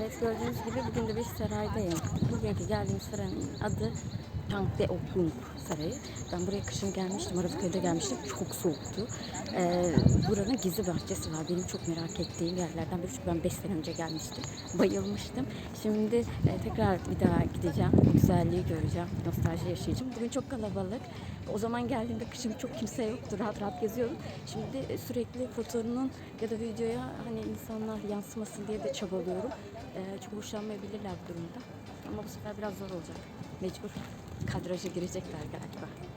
Evet gördüğünüz gibi bugün de bir saraydayım. Bugünkü geldiğim sarayın adı Tank de Okung Sarayı. Ben buraya kışın gelmiştim, Arabiköy'de gelmiştim. Çok soğuktu. Ee, buranın gizli bahçesi var. Benim çok merak ettiğim yerlerden biri. Çünkü ben 5 sene önce gelmiştim. Bayılmıştım. Şimdi e, tekrar bir daha gideceğim. Güzelliği göreceğim. Nostalji yaşayacağım. Bugün çok kalabalık. O zaman geldiğimde kışın çok kimse yoktu. Rahat rahat geziyordum. Şimdi sürekli fotoğrafının ya da videoya hani insanlar yansımasın diye de çabalıyorum. Ee, çok hoşlanmayabilirler bu durumda. Ama bu sefer biraz zor olacak. Mecbur kadraja girecekler galiba.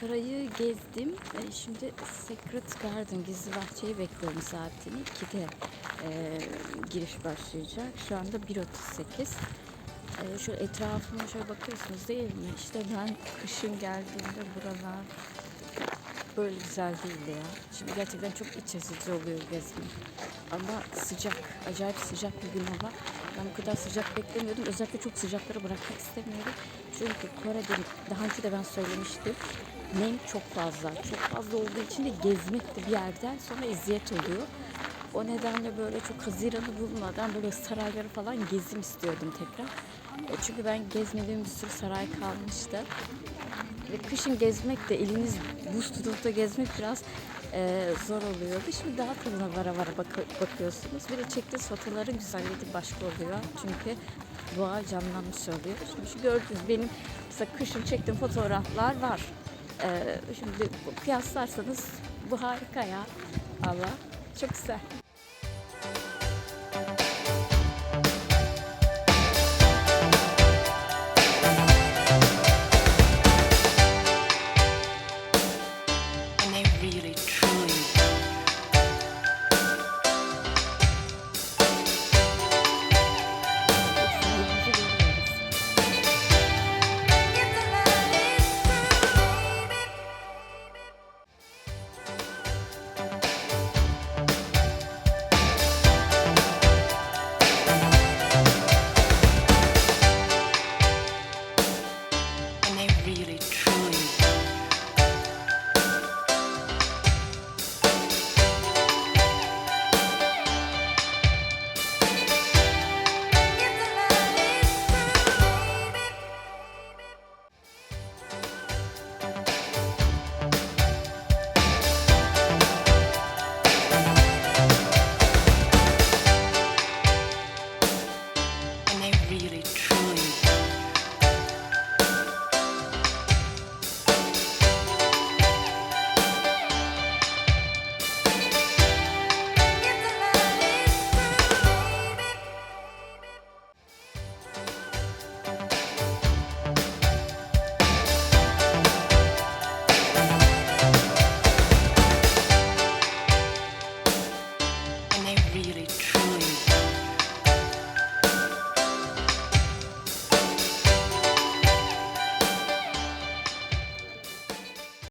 Sarayı gezdim. Ee, Şimdi Secret Garden gizli bahçeyi bekliyorum saatini. 2'de e, giriş başlayacak. Şu anda 1.38. Ee, şu etrafıma şöyle bakıyorsunuz değil mi? İşte ben kışın geldiğimde buralar böyle güzel değildi ya. Şimdi gerçekten çok iç açıcı oluyor gezmek. Ama sıcak, acayip sıcak bir gün hava. Ben bu kadar sıcak beklemiyordum. Özellikle çok sıcaklara bırakmak istemiyorum. Çünkü Kore'de daha önce de ben söylemiştim. Nem çok fazla. Çok fazla olduğu için de gezmek de bir yerden sonra eziyet oluyor. O nedenle böyle çok Haziran'ı bulmadan böyle sarayları falan gezim istiyordum tekrar. E, Çünkü ben gezmediğim bir sürü saray kalmıştı. Ve kışın gezmek de eliniz buz tutup gezmek biraz e, zor oluyordu. Şimdi daha tadına vara vara bak- bakıyorsunuz. Bir de çektiğiniz fotoğrafların güzelliği başka oluyor. Çünkü doğa canlanmış oluyor. Şimdi şu gördüğünüz benim mesela kışın çektiğim fotoğraflar var. Şimdi kıyaslarsanız bu harika ya. Allah çok güzel.